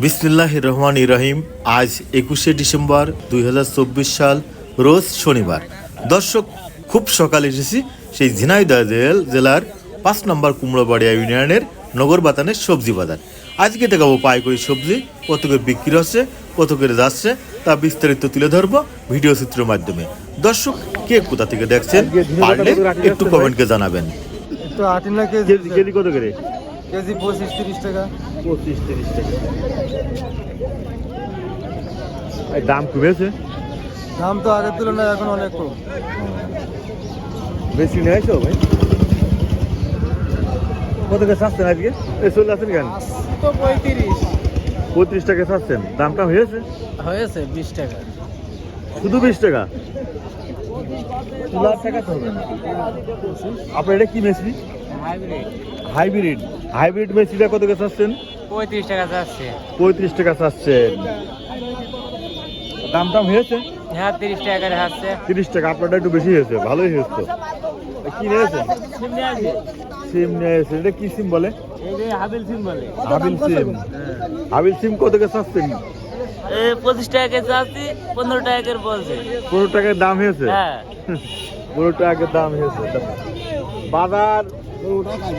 বিসমিল্লাহ রহমান রহিম। আজ একুশে ডিসেম্বর দুই হাজার চব্বিশ সাল রোজ শনিবার। দর্শক খুব সকালে এসেছি সেই ঝিনাইদহ জেল- জেলার পাঁচ নম্বর কুমড়োবাড়িয়া ইউনিয়নের নগর বাতানের সবজি বাজার। আজকে দেখাবো পাইকারি সবজি কত করে বিক্রি হচ্ছে কত করে যাচ্ছে তা বিস্তারিত তুলে ধরবো ভিডিও চিত্রের মাধ্যমে। দর্শক কে কোথা থেকে দেখছেন পারলে একটু কমেন্টকে জানাবেন। তো আটিনা কেজি কত করে কেজি পঁচিশ তিরিশ টাকা। পঁচিশ তিরিশ টাকা। দাম কমেছে? দাম তো আগের তুলনায় এখন অনেক কম। বেশি নিয়ে আসো ভাই। কত করে চাচ্ছেন আজকে? এই চলে আসেন কেন? তো পঁয়ত্রিশ। পঁয়ত্রিশ টাকা চাচ্ছেন। দামটা হয়েছে? হয়েছে বিশ টাকা। শুধু বিশ টাকা? তুলার টাকা তো হবে। না আপনার এটা কি মেশরি হাইব্রিড। হাইব্রিড। মেশরিটা কত করে চাচ্ছেন? পঁয়ত্রিশ টাকা যাচ্ছে পঁয়ত্রিশ টাকা চাচ্ছেন। দাম টাম হয়েছে? হ্যাঁ তিরিশ টাকা করে তিরিশ টাকা আপনারটা একটু বেশি হয়েছে ভালোই হয়েছে তো। কি নিয়েছেন সিম নিয়ে এসেছেন এটা কি সিম বলে? হাবিল সিম বলে। হাবিল সিম। হাবিল সিম কত করে চাচ্ছেন? পঁচিশ টাকা পনেরো টাকা করে বলছে। পনেরো টাকার দাম হয়েছে? হ্যাঁ। পনেরো টাকার দাম হয়েছে বাজার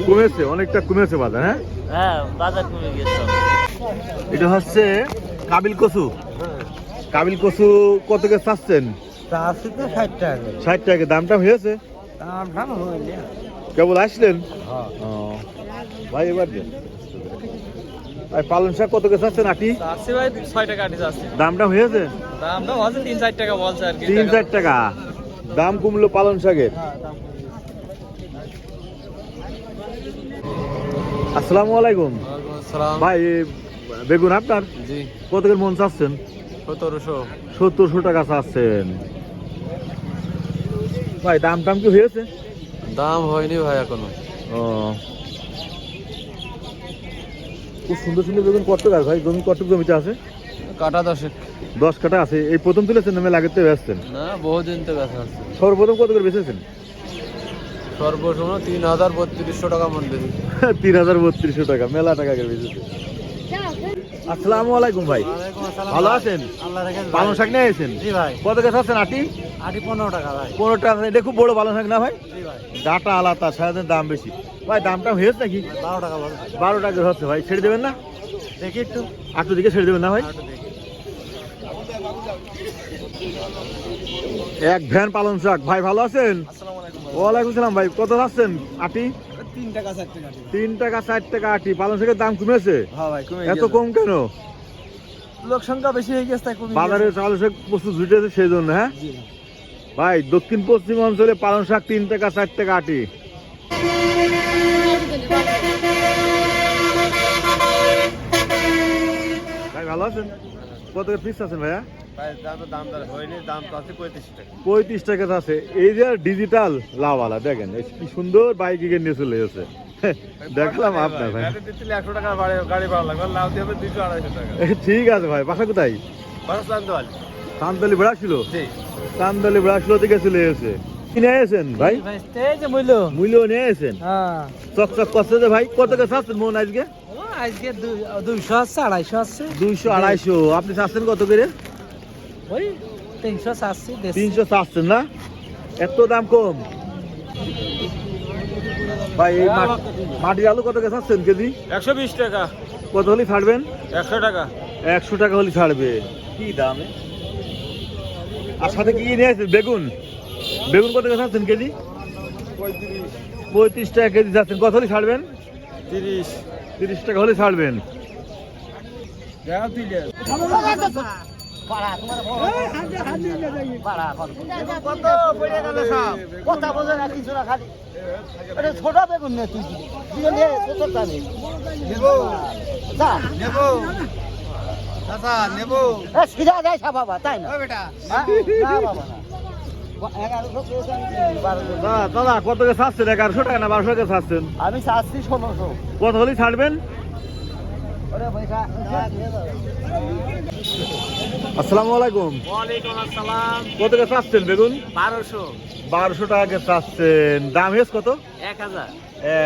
কমেছে অনেকটা কমেছে বাজার হ্যাঁ? হ্যাঁ বাজার কমে গেছে। এটা হচ্ছে কাবিল কচু। কাবিল কচু কত করে চাচ্ছেন? ষাট টাকা ষাট টাকা দামটা হয়েছে? দাম দাম কেবল আসলেন? হ্যাঁ। ভাই এবার দেন আর পালন শাক কত করে চাচ্ছেন আটি? ভাই ছয় টাকা আটি আছে দামটা হয়েছে? দামটা বলছে তিন চার টাকা বলছে আর কি। তিন চার টাকা। দাম কমলো পালন শাকের। আসসালামু আলাইকুম। ভাই বেগুন আপনার? জি। কত করে মন চাচ্ছেন? সতেরোশো। সত্তরশো টাকা চাচ্ছেন। ভাই দাম টাম কি হয়েছে? দাম হয়নি ভাই এখনও। ও। খুব সুন্দর সুন্দর বেগুন কত গাছ ভাই। জমি কত জমিতে আছে? কাটা দশেক। দশ কাটা আছে। এই প্রথম তুলেছেন নামে লাগাতে ব্যস্তেন না বহুদিন তো ব্যথা আছে সর্বপ্রথম কত করে বেচেছেন? তিন হাজার বত্রিশশো টাকা মন বেশি তিন হাজার বত্রিশশো টাকা মেলা টাকা আসসালামু আলাইকুম ভাই। ভালো আছেন? পালং শাক নিয়ে এসেছেন ভাই। কত গাছ আছেন আটি আটি পনেরো টাকা ভাই। পনেরো টাকা এটা খুব বড় পালং শাক না ভাই? ডাটা আলাদা সারাদিন দাম বেশি। ভাই দামটা হয়েছে নাকি? বারো টাকা বারো টাকা হচ্ছে ভাই। ছেড়ে দেবেন না? দেখি একটু। আটটু দিকে ছেড়ে দেবেন না ভাই? এক ভ্যান পালং শাক। ভাই ভালো আছেন? ওয়ালাইকুম সালাম ভাই কত আছেন আটি? তিন টাকা চার টাকা তিন টাকা ষাট টাকা আটি পালং শাকের দাম কমেছে? হ্যাঁ ভাই কমে এত কম কেন? লোক সংখ্যা বেশি হয়ে গেছে তাই কমে বাজারে চাল শাক প্রচুর জুটেছে সেই জন্য হ্যাঁ? ভাই। দক্ষিণ পশ্চিম অঞ্চলে পালং শাক তিন টাকা চার টাকা আটি ভাই ভালো আছেন? কত পিস আছেন ভাইয়া? পঁয়ত্রিশ টাকা। আছে। এই যে ডিজিটাল লাওয়ালা দেখেন কি সুন্দর বাইক নিয়ে চলে গেছে দেখলাম আপনার ভাই। একশো টাকা গাড়ি ভাড়া লাগবে লাভ দিয়ে হবে দুশো আড়াইশো টাকা। ঠিক আছে ভাই বাসা কোথায়? বারোশো দোয়াল চান্দালি বেড়া ছিল জি। বেড়া ছিল থেকে চলে গেছে কিনে ভাই? যে মূল্য। মূল্য নিয়ে হ্যাঁ। চকচক করছে যে ভাই কত চাচ্ছেন মন আজকে? আজকে দুইশো আছে আড়াইশো আছে। দুইশো আড়াইশো আপনি চাচ্ছেন কত করে? ওই তিনশো চারশি তিনশো চাচ্ছেন না? এত দাম কম। ভাই এই মাটির আলু কত করে চাচ্ছেন কেজি? একশো বিশ টাকা। কত হলে ছাড়বেন? একশো টাকা। একশো টাকা হলে ছাড়বে। কি দাম? আর সাথে কি নিয়ে আসছেন বেগুন। বেগুন কত করে চাচ্ছেন কেজি? পঁয়ত্রিশ পঁয়ত্রিশ টাকা কেজি যাচ্ছেন কত হলে ছাড়বেন? তিরিশ। তিরিশ টাকা হলে ছাড়বেন। কথা বোঝে না কিছু না খালি। এটা ছোট বেগুন নে তুই। দুজন নিয়ে ছোট জানি নেব। নেব। চাচা নেব। এ সিধা যায় সা বাবা তাই না? বেটা। না বাবা না। এগারোশো পেয়েছি আমি বারোশো। দাদা দাদা কত ছাড়ছেন? এগারোশো টাকা না বারোশো টাকা ছাড়ছেন? আমি চাচ্ছি ষোলোশো। কত হলে ছাড়বেন? আসসালামু আলাইকুম। ওয়ালাইকুম আসসালাম। কত করে চাচ্ছেন বেগুন? বারোশো। বারোশো টাকা করে চাচ্ছেন। দাম হেস কত? এক হাজার।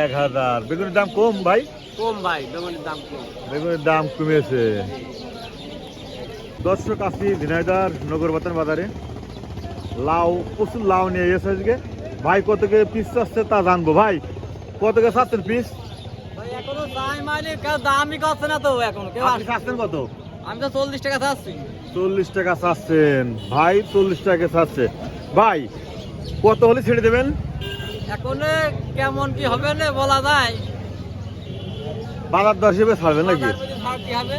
এক হাজার। বেগুনের দাম কম ভাই? কম ভাই বেগুনের দাম কম। বেগুনের দাম কমেছে। দর্শক আছি ঝিনাইদার নগর বাতান বাজারে। লাউ প্রচুর লাউ নিয়ে এসে আজকে। ভাই কত কে পিস চাচ্ছে তা জানব। ভাই কত কে চাচ্ছেন পিস এখনও দাম মাইলে কেউ দামই করছে না তো এখন কেউ আপনি চাচ্ছেন কত? আমি তো চল্লিশ টাকা চাচ্ছি। চল্লিশ টাকা চাচ্ছেন। ভাই চল্লিশ টাকা চাচ্ছে। ভাই কত হলে ছেড়ে দেবেন? এখন কেমন কি হবে না বলা যায়। বাজার দর হিসেবে ছাড়বেন নাকি? হবে?